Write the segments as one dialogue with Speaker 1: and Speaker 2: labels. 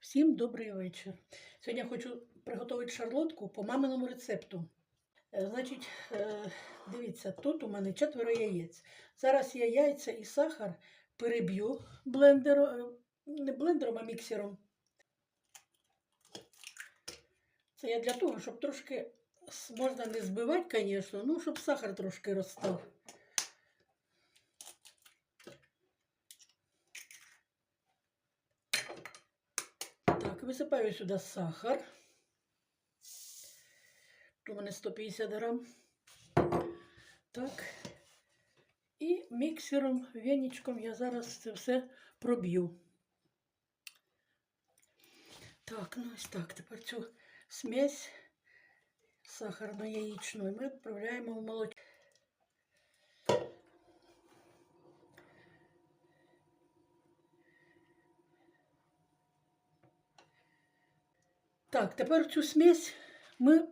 Speaker 1: Всім добрий вечір. Сьогодні я хочу приготувати шарлотку по маминому рецепту. Е, Значить, е, дивіться, тут у мене четверо яєць. Зараз я яйця і сахар переб'ю блендером, е, не блендером, а міксером. Це я для того, щоб трошки можна не збивати, звісно, ну, щоб сахар трошки розстав. Так, висипаю сюди сахар. Тут у мене 150 грам. Так. І міксером, веничком я зараз це все проб'ю. Так, ну ось так. Тепер цю смесь сахарно-яєчну ми відправляємо в молоч. Так, тепер в цю смесь ми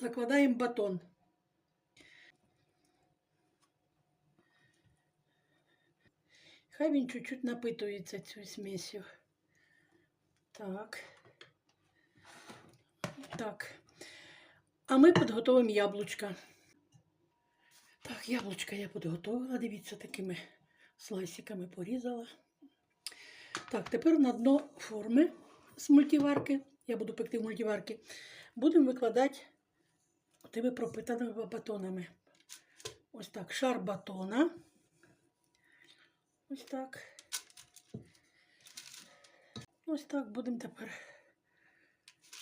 Speaker 1: закладаємо батон. Хай він чуть-чуть напитується цю смесью. Так. Так. А ми підготовимо яблучка. Так, яблучка я підготовила. Дивіться, такими слайсиками порізала. Так, тепер на дно форми з мультиварки. Я буду пекти в мультиварці. Будемо викладати тими пропитаними батонами. Ось так, шар батона. Ось так. Ось так будемо тепер.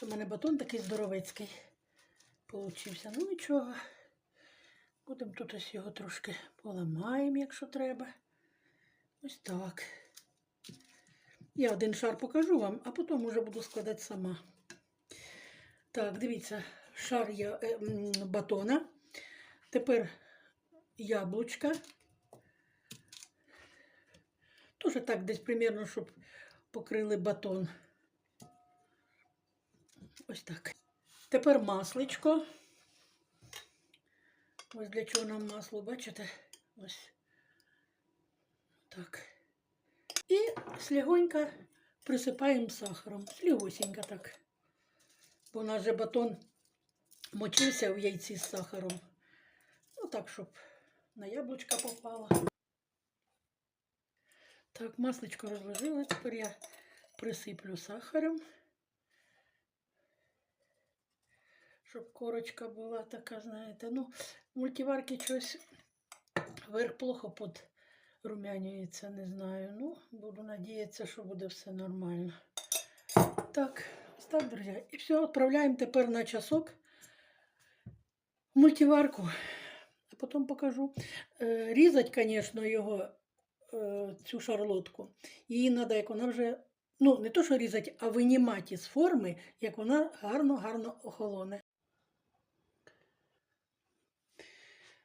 Speaker 1: У мене батон такий здоровецький получився. Ну нічого. Будемо тут ось його трошки поламаємо, якщо треба. Ось так. Я один шар покажу вам, а потім вже буду складати сама. Так, дивіться, шар я, е, батона. Тепер яблучка. Тоже так десь примерно, щоб покрили батон. Ось так. Тепер масличко. Ось для чого нам масло, бачите? Ось так. Слегонько присипаємо сахаром. Слігосенько так. Бо у нас же батон мочився в яйці з сахаром. Ну так, щоб на яблучка попало. Так, масличко розложилось. Тепер я присиплю сахаром. Щоб корочка була така, знаєте. Ну, в мультиварці щось верх плохо подрумянюється, не знаю. Ну, буду надіятися, що буде все нормально. Так, так, друзі. І все, відправляємо тепер на часок в мультиварку. А потім покажу. Е, Різати, звісно, його, е, цю шарлотку. Її треба, як вона вже, ну, не то, що різати, а винімати з форми, як вона гарно-гарно охолоне.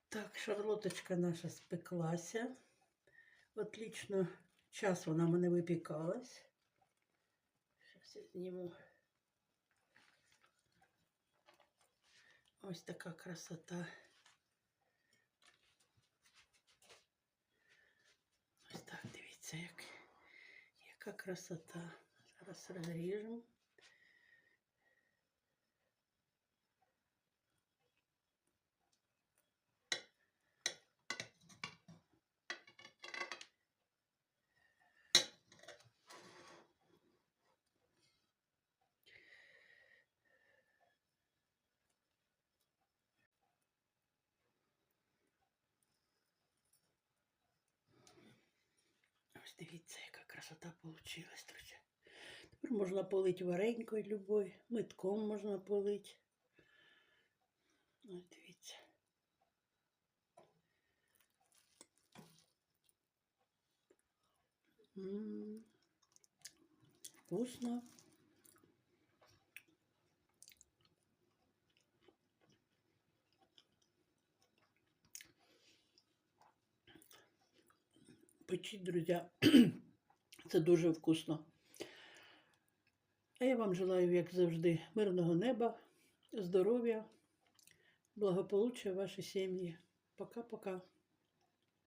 Speaker 1: Так, шарлоточка наша спеклася. Отлично, час вона в мене випікалась. Зараз я зніму. Ось така красота. Ось так, дивіться, як, яка красота. Зараз розріжемо. Ось дивіться, яка красота друзі. Тепер можна полити варенькою любою, митком можна полити. Ось дивіться. М, Вкусно. Печіть, друзі. Це дуже вкусно. А я вам желаю, як завжди, мирного неба, здоров'я, благополуччя вашій сім'ї. Пока-пока.